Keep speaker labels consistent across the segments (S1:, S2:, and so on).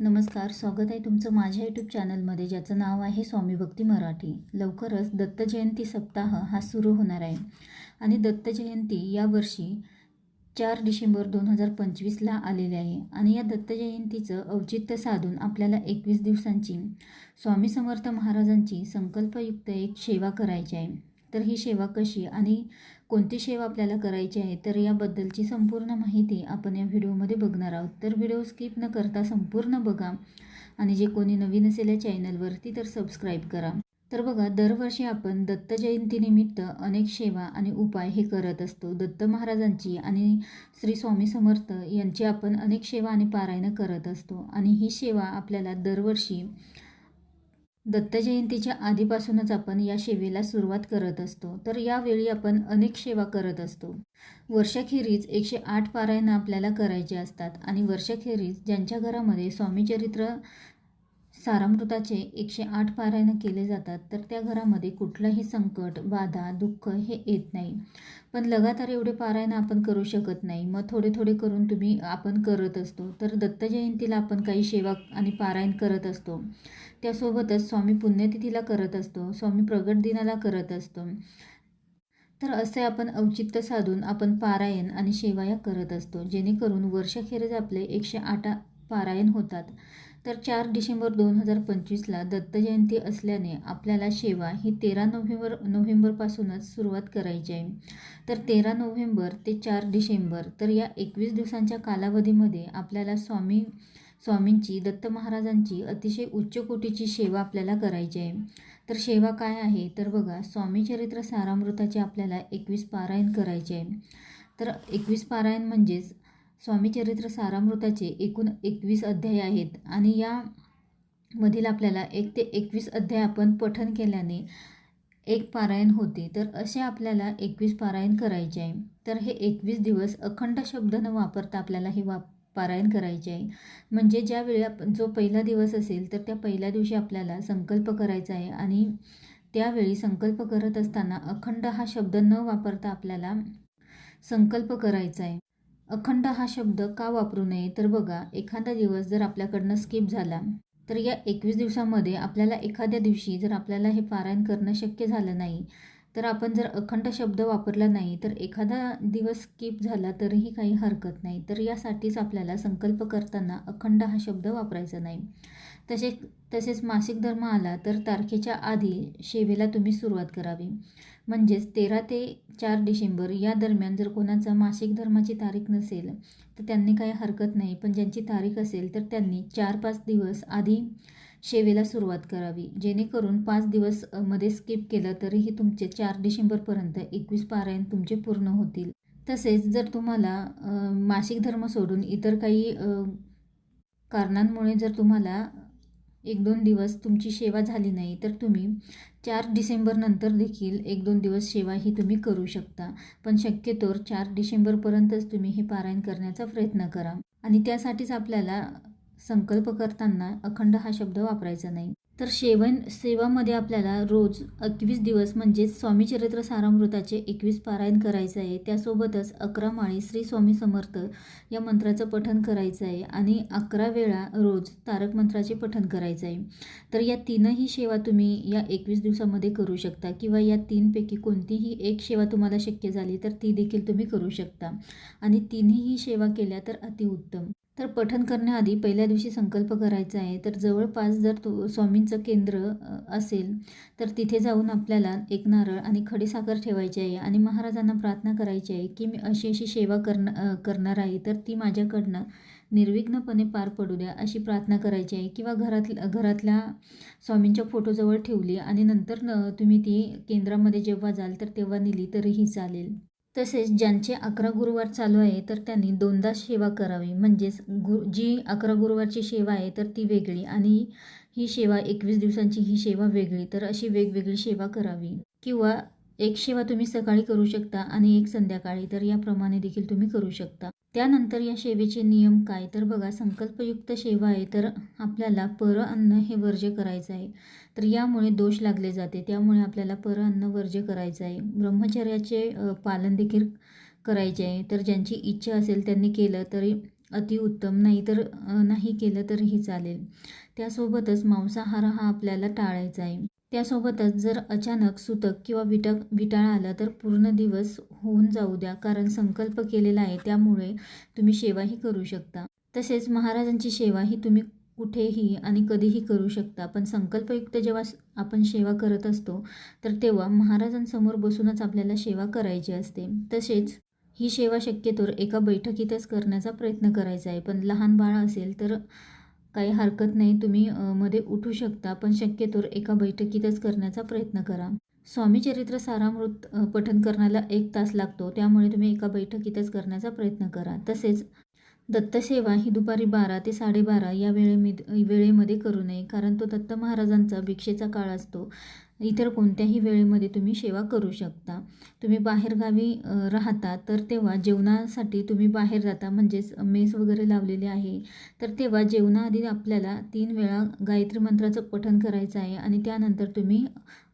S1: नमस्कार स्वागत आहे तुमचं माझ्या यूट्यूब चॅनलमध्ये ज्याचं नाव आहे स्वामी भक्ती मराठी. लवकरच दत्त जयंती सप्ताह हा सुरू होणार आहे. आणि दत्त जयंती यावर्षी चार डिसेंबर दोन हजार पंचवीसला आलेले आहे. आणि या दत्त जयंतीचं औचित्य साधून आपल्याला एकवीस दिवसांची स्वामी समर्थ महाराजांची संकल्पयुक्त एक सेवा करायची आहे. तर ही सेवा कशी आणि कोणती सेवा आपल्याला करायची आहे तर याबद्दलची संपूर्ण माहिती आपण या व्हिडिओमध्ये बघणार आहोत. तर व्हिडिओ स्किप न करता संपूर्ण बघा आणि जे कोणी नवीन असेल या चॅनलवरती तर सबस्क्राईब करा. तर बघा दरवर्षी आपण दत्त जयंतीनिमित्त अनेक सेवा आणि उपाय हे करत असतो. दत्त महाराजांची आणि श्री स्वामी समर्थ यांची आपण अनेक सेवा आणि पारायणं करत असतो. आणि ही सेवा आपल्याला दरवर्षी दत्त जयंतीच्या आधीपासूनच आपण या सेवेला सुरुवात करत असतो. तर यावेळी आपण अनेक सेवा करत असतो. वर्षाखेरीज एकशे आठ पारायणं आपल्याला करायचे असतात आणि वर्षाखेरीज ज्यांच्या घरामध्ये स्वामीचरित्र सारामृताचे एकशे आठ पारायणं केले जातात तर त्या घरामध्ये कुठलंही संकट बाधा दुःख हे येत नाही. पण लगातार एवढे पारायणं आपण करू शकत नाही. मग थोडे थोडे करून तुम्ही आपण करत असतो. तर दत्त जयंतीला आपण काही सेवा आणि पारायण करत असतो. त्यासोबतच स्वामी पुण्यतिथीला करत असतो. स्वामी प्रगट दिनाला करत असतो. तर असे आपण औचित्य साधून आपण पारायण आणि सेवा या करत असतो. जेणेकरून वर्षाखेरीज आपले एकशे आठ पारायण होतात. तर चार डिसेंबर दोन हजार पंचवीसला दत्त जयंती असल्याने आपल्याला सेवा ही तेरा नोव्हेंबर नोव्हेंबरपासूनच सुरुवात करायची आहे. तर तेरा नोव्हेंबर ते चार डिसेंबर तर या एकवीस दिवसांच्या कालावधीमध्ये आपल्याला स्वामी स्वामींची दत्त महाराजांची अतिशय उच्च कोटीची सेवा आपल्याला करायची आहे. तर सेवा काय आहे? तर बघा स्वामी चरित्र सारामृताचे आपल्याला एकवीस पारायण करायचे आहे. तर एकवीस पारायण म्हणजेच स्वामी चरित्र सारामृताचे एकूण एकवीस अध्याय आहेत आणि या मधील आपल्याला एक ते एकवीस अध्याय आपण पठन केल्याने एक पारायण होते. तर असे आपल्याला एकवीस पारायण करायचे आहे. तर हे एकवीस दिवस अखंड शब्द न वापरता आपल्याला हे वाप पारायण करायचे आहे. म्हणजे ज्यावेळी आपण जो पहिला दिवस असेल तर त्या पहिल्या दिवशी आपल्याला संकल्प करायचा आहे आणि त्यावेळी संकल्प करत असताना अखंड हा शब्द न वापरता आपल्याला संकल्प करायचा आहे. अखंड हा शब्द का वापरू नये? तर बघा एखादा दिवस जर आपल्याकडनं स्किप झाला तर या एकवीस दिवसामध्ये आपल्याला एखाद्या दिवशी जर आपल्याला हे पारायण करणं शक्य झालं नाही तर आपण जर अखंड शब्द वापरला नाही तर एखादा दिवस स्किप झाला तरीही काही हरकत नाही. तर यासाठीच आपल्याला संकल्प करताना अखंड हा शब्द वापरायचा नाही. तसे तसेच मासिक धर्म आला तर तारखेच्या आधी सेवेला तुम्ही सुरुवात करावी. म्हणजेच तेरा ते चार डिसेंबर या दरम्यान जर कोणाचा मासिक धर्माची तारीख नसेल तर त्यांनी काही हरकत नाही. पण ज्यांची तारीख असेल तर त्यांनी चार पाच दिवस आधी सेवेला सुरुवात करावी. जेणेकरून पाच दिवसमध्ये स्किप केलं तरीही तुमचे चार डिसेंबरपर्यंत एकवीस पारायण तुमचे पूर्ण होतील. तसेच जर तुम्हाला मासिक धर्म सोडून इतर काही कारणांमुळे जर तुम्हाला एक दोन दिवस तुमची सेवा झाली नाही तर तुम्ही चार डिसेंबरनंतर देखील एक दोन दिवस सेवा ही तुम्ही करू शकता. पण शक्यतो चार डिसेंबरपर्यंतच तुम्ही हे पारायण करण्याचा प्रयत्न करा. आणि त्यासाठीच आपल्याला संकल्प करताना अखंड हा शब्द वापरायचा नाही. तर सेवन सेवामध्ये आपल्याला रोज एकवीस दिवस म्हणजेच स्वामी चरित्र सारामृताचे एकवीस पारायण करायचं आहे. त्यासोबतच अकरा माळी श्री स्वामी समर्थ या मंत्राचं पठण करायचं आहे आणि अकरा वेळा रोज तारक मंत्राचे पठण करायचं आहे. तर या तीनही सेवा तुम्ही या एकवीस दिवसामध्ये करू शकता किंवा या तीनपैकी कोणतीही एक सेवा तुम्हाला शक्य झाली तर ती देखील तुम्ही करू शकता. आणि तिन्हीही सेवा केल्या तर अतिउत्तम. तर पठन करण्याआधी पहिल्या दिवशी संकल्प करायचा आहे. तर जवळपास जर तो स्वामींचं केंद्र असेल तर तिथे जाऊन आपल्याला एक नारळ आणि खडीसाखर ठेवायची आहे आणि महाराजांना प्रार्थना करायची आहे की मी अशी अशी सेवा करण करणार आहे तर ती माझ्याकडनं निर्विघ्नपणे पार पडू द्या अशी प्रार्थना करायची आहे. किंवा घरात घरातल्या स्वामींच्या फोटोजवळ ठेवली आणि नंतर न तुम्ही ती केंद्रामध्ये जेव्हा जाल तर तेव्हा नेली तरीही चालेल. तसेच ज्यांचे अकरा गुरुवार चालू आहे तर त्यांनी दोनदा सेवा करावी. म्हणजेच गु जी अकरा गुरुवारची सेवा आहे तर ती वेगळी आणि ही सेवा एकवीस दिवसांची ही सेवा वेगळी. तर अशी वेगवेगळी सेवा करावी. किंवा एक सेवा तुम्ही सकाळी करू शकता आणि एक संध्याकाळी तर याप्रमाणे देखील तुम्ही करू शकता. त्यानंतर या सेवेचे नियम काय? तर बघा संकल्पयुक्त सेवा आहे तर आपल्याला पर अन्न हे वर्ज्य करायचं आहे. तर यामुळे दोष लागले जाते त्यामुळे आपल्याला पर अन्न वर्ज्य करायचं आहे. ब्रह्मचर्याचे पालन देखील करायचे आहे. तर ज्यांची इच्छा असेल त्यांनी केलं तरी अतिउत्तम नाही तर नाही केलं तरीही चालेल. त्यासोबतच मांसाहार हा आपल्याला टाळायचा आहे. त्यासोबतच जर अचानक सुतक किंवा विटा विटाळा आला तर पूर्ण दिवस होऊन जाऊ द्या. कारण संकल्प केलेला आहे त्यामुळे तुम्ही सेवाही करू शकता. तसेच महाराजांची सेवा ही तुम्ही कुठेही आणि कधीही करू शकता. पण संकल्पयुक्त जेव्हा आपण सेवा करत असतो तर तेव्हा महाराजांसमोर बसूनच आपल्याला सेवा करायची असते. तसेच ही सेवा शक्यतोवर एका बैठकीतच करण्याचा प्रयत्न करायचा आहे. पण लहान बाळ असेल तर काही हरकत नाही तुम्ही मध्ये उठू शकता पण शक्यतोवर एका बैठकीतच करण्याचा प्रयत्न करा. स्वामीचरित्र सारामृत पठन करण्याला एक तास लागतो त्यामुळे तुम्ही एका बैठकीतच करण्याचा प्रयत्न करा. तसेच दत्तसेवा ही दुपारी बारा ते साडेबारा या वेळेमध्ये वेळेमध्ये करू नये कारण तो दत्त महाराजांचा भिक्षेचा काळ असतो. इतर कोणत्याही वेळेमध्ये तुम्ही सेवा करू शकता. तुम्ही बाहेरगावी राहता तर तेव्हा जेवणासाठी तुम्ही बाहेर जाता म्हणजेच मेस वगैरे लावलेले आहे. तर तेव्हा जेवणाआधी आपल्याला तीन वेळा गायत्री मंत्राचं पठण करायचं आहे आणि त्यानंतर तुम्ही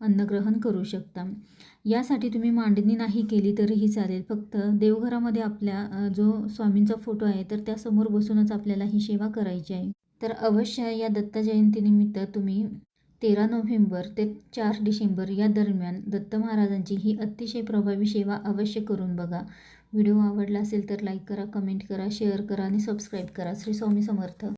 S1: अन्नग्रहण करू शकता. यासाठी तुम्ही मांडणी नाही केली तरीही चालेल. फक्त देवघरामध्ये आपल्या जो स्वामींचा फोटो आहे तर त्यासमोर बसूनच आपल्याला ही सेवा करायची आहे. तर अवश्य या दत्त जयंतीनिमित्त तुम्ही तेरा नोव्हेंबर ते चार डिसेंबर या दरम्यान दत्त महाराजांची ही अतिशय प्रभावी सेवा अवश्य करून बघा. व्हिडिओ आवडला असेल तर लाईक करा कमेंट करा शेअर करा आणि सबस्क्राईब करा. श्री स्वामी समर्थ.